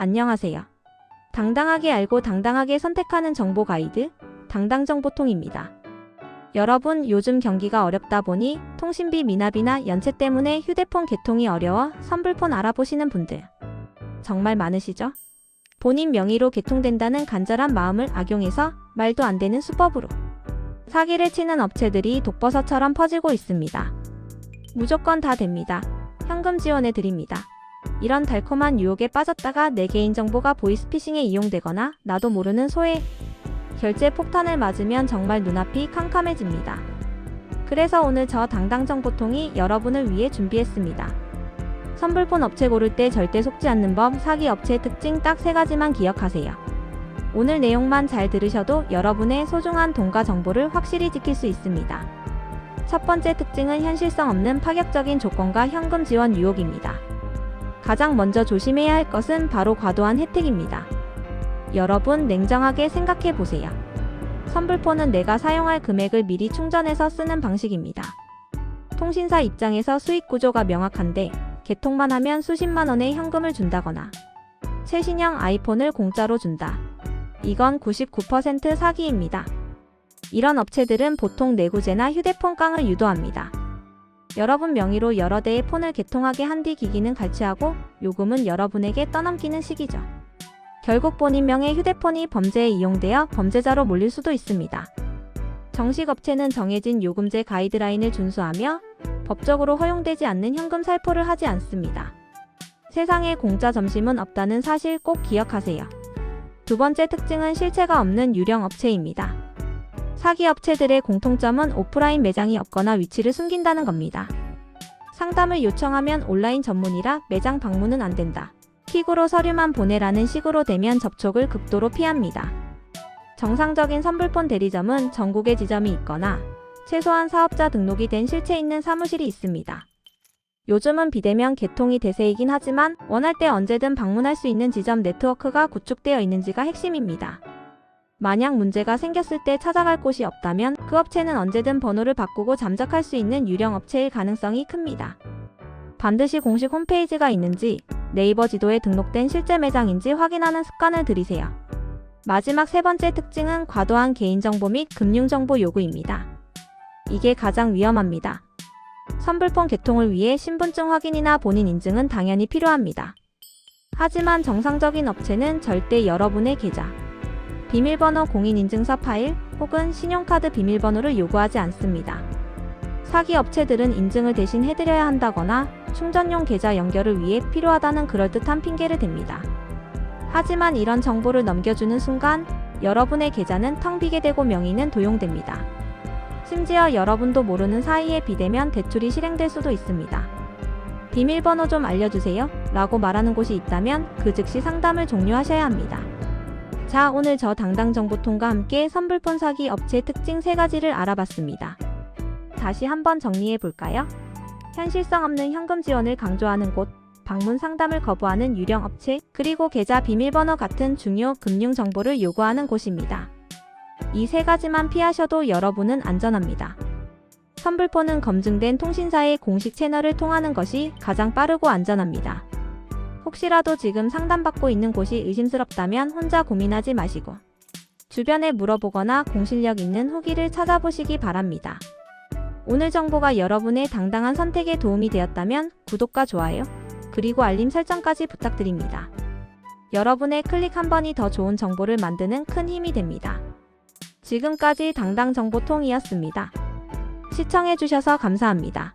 안녕하세요. 당당하게 알고 당당하게 선택하는 정보 가이드, 당당정보통입니다. 여러분, 요즘 경기가 어렵다 보니 통신비 미납이나 연체 때문에 휴대폰 개통이 어려워 선불폰 알아보시는 분들 정말 많으시죠? 본인 명의로 개통된다는 간절한 마음을 악용해서 말도 안 되는 수법으로 사기를 치는 업체들이 독버섯처럼 퍼지고 있습니다. 무조건 다 됩니다. 현금 지원해 드립니다. 이런 달콤한 유혹에 빠졌다가 내 개인정보가 보이스피싱에 이용되거나 나도 모르는 소외 결제 폭탄을 맞으면 정말 눈앞이 캄캄해집니다. 그래서 오늘 저 당당정보통이 여러분을 위해 준비했습니다. 선불폰 업체 고를 때 절대 속지 않는 법 사기 업체 특징 딱 세 가지만 기억하세요. 오늘 내용만 잘 들으셔도 여러분의 소중한 돈과 정보를 확실히 지킬 수 있습니다. 첫 번째 특징은 현실성 없는 파격적인 조건과 현금 지원 유혹입니다. 가장 먼저 조심해야 할 것은 바로 과도한 혜택입니다. 여러분 냉정하게 생각해 보세요. 선불폰은 내가 사용할 금액을 미리 충전해서 쓰는 방식입니다. 통신사 입장에서 수익 구조가 명확한데 개통만 하면 수십만 원의 현금을 준다거나 최신형 아이폰을 공짜로 준다. 이건 99% 사기입니다. 이런 업체들은 보통 내구재나 휴대폰 깡을 유도합니다. 여러분 명의로 여러 대의 폰을 개통하게 한 뒤 기기는 갈취하고 요금은 여러분에게 떠넘기는 시기죠. 결국 본인 명의 휴대폰이 범죄에 이용되어 범죄자로 몰릴 수도 있습니다. 정식 업체는 정해진 요금제 가이드라인을 준수하며 법적으로 허용되지 않는 현금 살포를 하지 않습니다. 세상에 공짜 점심은 없다는 사실 꼭 기억하세요. 두 번째 특징은 실체가 없는 유령 업체입니다. 사기 업체들의 공통점은 오프라인 매장이 없거나 위치를 숨긴다는 겁니다. 상담을 요청하면 온라인 전문이라 매장 방문은 안 된다. 킥으로 서류만 보내라는 식으로 되면 접촉을 극도로 피합니다. 정상적인 선불폰 대리점은 전국에 지점이 있거나 최소한 사업자 등록이 된 실체 있는 사무실이 있습니다. 요즘은 비대면 개통이 대세이긴 하지만 원할 때 언제든 방문할 수 있는 지점 네트워크가 구축되어 있는지가 핵심입니다. 만약 문제가 생겼을 때 찾아갈 곳이 없다면 그 업체는 언제든 번호를 바꾸고 잠적할 수 있는 유령 업체일 가능성이 큽니다. 반드시 공식 홈페이지가 있는지 네이버 지도에 등록된 실제 매장인지 확인하는 습관을 들이세요. 마지막 세 번째 특징은 과도한 개인정보 및 금융정보 요구입니다. 이게 가장 위험합니다. 선불폰 개통을 위해 신분증 확인이나 본인 인증은 당연히 필요합니다. 하지만 정상적인 업체는 절대 여러분의 계좌, 비밀번호 공인인증서 파일 혹은 신용카드 비밀번호를 요구하지 않습니다. 사기 업체들은 인증을 대신 해드려야 한다거나 충전용 계좌 연결을 위해 필요하다는 그럴듯한 핑계를 댑니다. 하지만 이런 정보를 넘겨주는 순간 여러분의 계좌는 텅 비게 되고 명의는 도용됩니다. 심지어 여러분도 모르는 사이에 비대면 대출이 실행될 수도 있습니다. 비밀번호 좀 알려주세요 라고 말하는 곳이 있다면 그 즉시 상담을 종료하셔야 합니다. 자, 오늘 저 당당 정보통과 함께 선불폰 사기 업체 특징 3가지를 알아봤습니다. 다시 한번 정리해 볼까요? 현실성 없는 현금 지원을 강조하는 곳, 방문 상담을 거부하는 유령 업체, 그리고 계좌 비밀번호 같은 중요 금융 정보를 요구하는 곳입니다. 이 세 가지만 피하셔도 여러분은 안전합니다. 선불폰은 검증된 통신사의 공식 채널을 통하는 것이 가장 빠르고 안전합니다. 혹시라도 지금 상담받고 있는 곳이 의심스럽다면 혼자 고민하지 마시고 주변에 물어보거나 공실력 있는 후기를 찾아보시기 바랍니다. 오늘 정보가 여러분의 당당한 선택에 도움이 되었다면 구독과 좋아요, 그리고 알림 설정까지 부탁드립니다. 여러분의 클릭 한 번이 더 좋은 정보를 만드는 큰 힘이 됩니다. 지금까지 당당정보통이었습니다. 시청해주셔서 감사합니다.